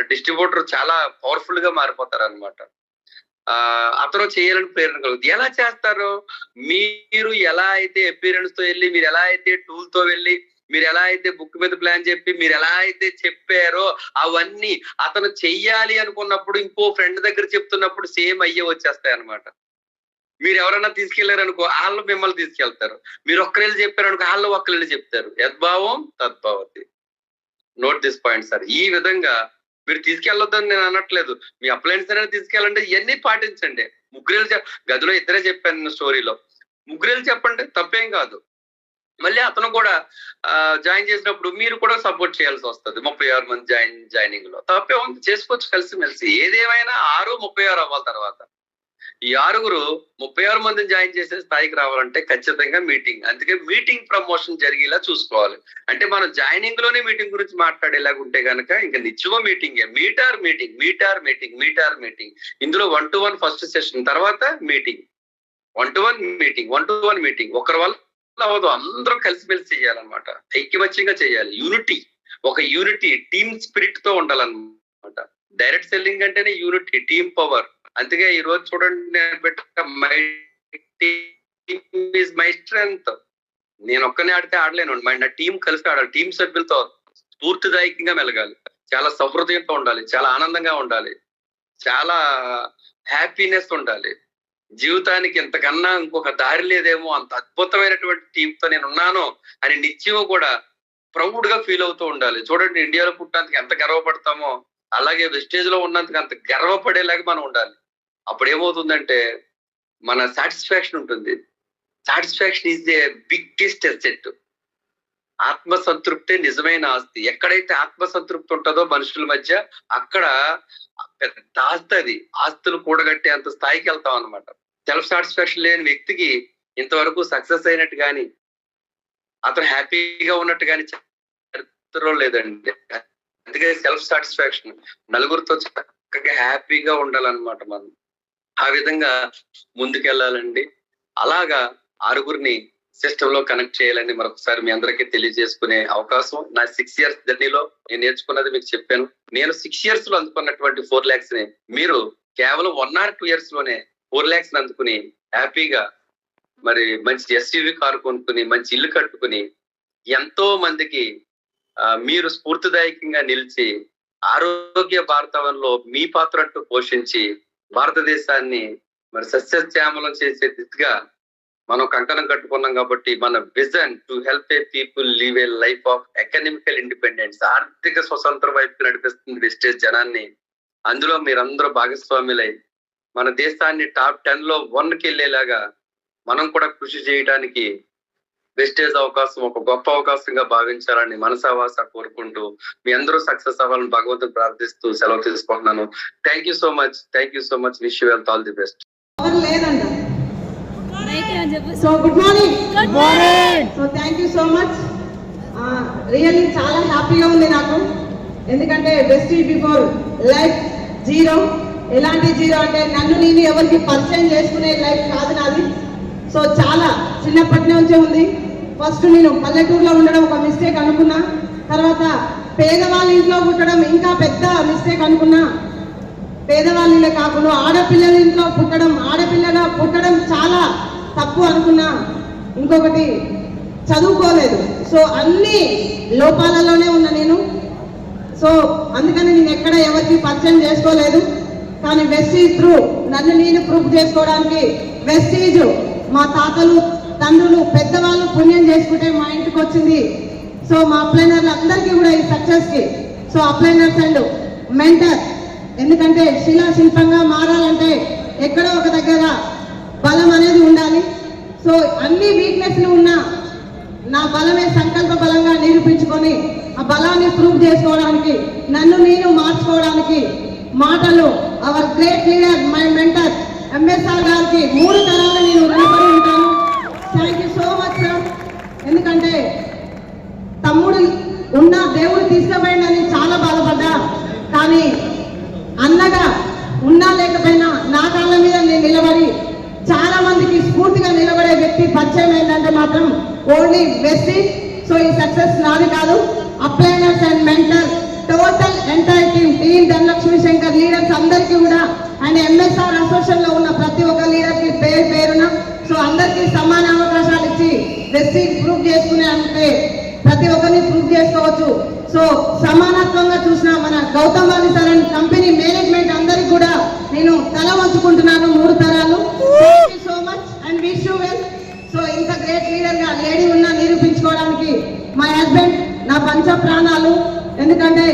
Distributor చాలా పవర్ఫుల్గా మారిపోతారు అనమాట ఆ అతను చేయాలని ప్రేరణ కలుగుతుంది. ఎలా చేస్తారు? మీరు ఎలా అయితే అపీరెన్స్తో వెళ్ళి మీరు ఎలా అయితే టూల్తో వెళ్ళి మీరు ఎలా అయితే బుక్ మీద ప్లాన్ చెప్పి మీరు ఎలా అయితే చెప్పారో అవన్నీ అతను చెయ్యాలి అనుకున్నప్పుడు ఇంకో ఫ్రెండ్ దగ్గర చెప్తున్నప్పుడు సేమ్ అయ్యే వచ్చేస్తాయి అనమాట మీరు ఎవరైనా తీసుకెళ్ళారనుకో వాళ్ళు మిమ్మల్ని తీసుకెళ్తారు. మీరు ఒక్కరేళ్ళు చెప్పారనుకో వాళ్ళు ఒక్కరేళ్ళు చెప్తారు. యద్భావం తద్భావతి. నోట్ దిస్ పాయింట్ సార్ ఈ విధంగా మీరు తీసుకెళ్ళొద్దని నేను అనట్లేదు. మీ అప్లయన్స్ అనేది తీసుకెళ్ళండి ఇవన్నీ పాటించండి. ముగ్గురేళ్ళు గదిలో ఇద్దరే చెప్పాను స్టోరీలో. ముగ్గురేళ్ళు చెప్పండి తప్పేం కాదు. మళ్ళీ అతను కూడా జాయిన్ చేసినప్పుడు మీరు కూడా సపోర్ట్ చేయాల్సి వస్తుంది. ముప్పై ఆరు మంది జాయిన్ జాయినింగ్లో తప్పే ఉంది చేసుకోవచ్చు కలిసి మెలిసి ఏదేమైనా ఆరు ముప్పై ఆరు అవ్వాలి తర్వాత. ఈ ఆరుగురు ముప్పై ఆరు మందిని జాయిన్ చేసే స్థాయికి రావాలంటే ఖచ్చితంగా మీటింగ్. అందుకే మీటింగ్ ప్రమోషన్ జరిగేలా చూసుకోవాలి. అంటే మనం జాయినింగ్లోనే మీటింగ్ గురించి మాట్లాడేలాగా ఉంటే గనక ఇంకా నిత్యమో మీటింగ్ మీటార్ మీటింగ్ మీటార్ మీటింగ్ మీటార్ మీటింగ్. ఇందులో one two one first session తర్వాత meeting. One two one meeting one two one meeting. ఒకరి వల్ల అవ్వదు. అందరూ కలిసిమెలిసి చేయాలన్నమాట. ఐక్యమత్యంగా చేయాలి. యూనిటీ ఒక యూనిటీ టీమ్ స్పిరిట్తో ఉండాలన్నమాట. డైరెక్ట్ సెల్లింగ్ అంటేనే యూనిటీ టీమ్ పవర్ అందుకే ఈ రోజు చూడండి నేను పెట్ట మై టీమ్ మై స్ట్రెంగ్త్ నేను ఒక్కనే ఆడితే ఆడలేను. మై నా టీం కలిసి ఆడాలి. టీం సభ్యులతో స్ఫూర్తిదాయకంగా మెలగాలి. చాలా సౌహృదయంతో ఉండాలి. చాలా ఆనందంగా ఉండాలి. చాలా హ్యాపీనెస్ ఉండాలి. జీవితానికి ఇంతకన్నా ఇంకొక దారి లేదేమో అంత అద్భుతమైనటువంటి టీంతో నేను ఉన్నాను అని నిత్యం కూడా ప్రౌడ్గా ఫీల్ అవుతూ ఉండాలి. చూడండి ఇండియాలో పుట్టినందుకు ఎంత గర్వపడతామో అలాగే వెస్టేజ్లో ఉన్నందుకు అంత గర్వపడేలాగా మనం ఉండాలి. అప్పుడు ఏమవుతుందంటే మన సాటిస్ఫాక్షన్ ఉంటుంది. Satisfaction is the biggest asset ఆత్మసంతృప్తే నిజమైన ఆస్తి. ఎక్కడైతే ఆత్మ సంతృప్తి ఉంటుందో మనుషుల మధ్య అక్కడ పెద్ద ఆస్తి అది. ఆస్తులు కూడగట్టే అంత స్థాయికి వెళ్తాం అనమాట సెల్ఫ్ సాటిస్ఫాక్షన్ లేని వ్యక్తికి ఇంతవరకు సక్సెస్ అయినట్టు కానీ అతను హ్యాపీగా ఉన్నట్టు కానీ చరిత్రలో లేదండి. అందుకే సెల్ఫ్ సాటిస్ఫాక్షన్ నలుగురితో చక్కగా హ్యాపీగా ఉండాలన్నమాట మనం. ఆ విధంగా ముందుకెళ్ళాలండి. అలాగా ఆరుగురిని సిస్టమ్లో కనెక్ట్ చేయాలని మరొకసారి మీ అందరికీ తెలియజేసుకునే అవకాశం. నా సిక్స్ ఇయర్స్ జర్నీలో నేను నేర్చుకున్నది మీకు చెప్పాను. నేను సిక్స్ ఇయర్స్లో అందుకున్నటువంటి ఫోర్ ల్యాక్స్ని మీరు కేవలం వన్ ఆర్ టూ ఇయర్స్లోనే ఫోర్ ల్యాక్స్ అందుకుని హ్యాపీగా మరి మంచి ఎస్యూవి కారు కొనుక్కుని మంచి ఇల్లు కట్టుకుని ఎంతో మందికి మీరు స్ఫూర్తిదాయకంగా నిలిచి ఆరోగ్య భారతవనంలో మీ పాత్ర అంటూ పోషించి భారతదేశాన్ని మరి సస్యశ్యామలం చేసే దిశగా మనం కంకణం కట్టుకున్నాం కాబట్టి మన vision to help a people live a life of economical independence ఆర్థిక స్వతంత్ర వైపు నడిపిస్తుంది వెస్టేజ్ జనాన్ని అందులో మీరందరూ భాగస్వాములై మన దేశాన్ని టాప్ టెన్లో వన్కి వెళ్ళేలాగా మనం కూడా కృషి చేయడానికి వెస్టేజ్ అవకాశం ఒక గొప్ప అవకాశంగా భావించాలని మనసావాస కోరుకుంటూ మీ అందరూ సక్సెస్ అవ్వాలని భగవంతుని ప్రార్థిస్తూ సెలవు తీసుకుంటున్నాను. Thank you so much thank you so much wish you wealth all the best so good morning good morning so thank you so much really చాలా హ్యాపీగా ఉంది నాకు. ఎందుకంటే బెస్ట్ బిఫోర్ లైఫ్ జీరో ఎలాంటి జీరో అంటే నన్ను నేను ఎవరికి పరిచయం చేసుకునే లైఫ్ కాదు నాది. సో చాలా చిన్నప్పటి నుంచే ఉంది. ఫస్ట్ నేను పల్లెటూరులో ఉండడం ఒక మిస్టేక్ అనుకున్నా. తర్వాత పేదవాళ్ళ ఇంట్లో పుట్టడం ఇంకా పెద్ద మిస్టేక్ అనుకున్నా. పేదవాళ్ళే కాకుండా ఆడపిల్లల ఇంట్లో పుట్టడం ఆడపిల్లగా పుట్టడం చాలా తప్పు అనుకున్నా. ఇంకొకటి చదువుకోలేదు. సో అన్ని లోపాలలోనే ఉన్నా నేను. సో అందుకని నేను ఎక్కడ ఎవరికి పరిచయం చేసుకోలేదు. కానీ వెస్టీజ్ త్రూ నన్ను నేను ప్రూఫ్ చేసుకోవడానికి వెస్టీజ్ మా తాతలు తండ్రులు పెద్దవాళ్ళు పుణ్యం చేసుకుంటే మా ఇంటికి వచ్చింది. సో మా అప్లైనర్లు అందరికీ కూడా ఈ సక్సెస్కి. So upliners and mentor. ఎందుకంటే శిలా శిల్పంగా మారాలంటే ఎక్కడో ఒక దగ్గర బలం అనేది ఉండాలి. సో అన్ని వీక్నెస్లు ఉన్నా నా బలమే సంకల్ప బలంగా నిరూపించుకొని ఆ బలాన్ని ప్రూవ్ చేసుకోవడానికి నన్ను నేను మార్చుకోవడానికి మాటలు our great leader my mentor MSR గారికి మూడు తరాలు నేను రుణపడి ఉంటాను. Thank you so much sir ఎందుకంటే తమ్ముడు ఉన్న దేవుడు తీసుకుపోయిందని చాలా బాధపడ్డా. కానీ అన్నగా ఉన్నా లేకపోయినా నా కాళ్ళ మీద నేను నిలబడి చాలా మందికి స్ఫూర్తిగా నిలబడే వ్యక్తి పరిచయం ఏంటంటే మాత్రం ఓన్లీ వెస్టీ. సో ఈ సక్సెస్ నాది కాదు. Upliners and mentor total entire team team Dhanalakshmi Shankar leaders అందరికీ కూడా అండ్ ఎంఎస్ఆర్ అసోసియేషన్లో ఉన్న ప్రతి ఒక్క లీడర్కి పేరు పేరున సో అందరికీ సమాన అవకాశాలు ఇచ్చి ఎస్సీ ప్రూవ్ చేసుకునే అంటే ప్రతి ఒక్కరిని ప్రూవ్ చేసుకోవచ్చు. సో సమానత్వంగా చూసిన మన Gautam Vani sir and company management అందరికి కూడా నేను తల వంచుకుంటున్నాను మూడు తరాలు. So much and wish you well so ఇంత గ్రేట్ లీడర్గా లేడీ ఉన్న నిరూపించుకోవడానికి మా హస్బెండ్ నా పంచ ప్రాణాలు ఎందుకంటే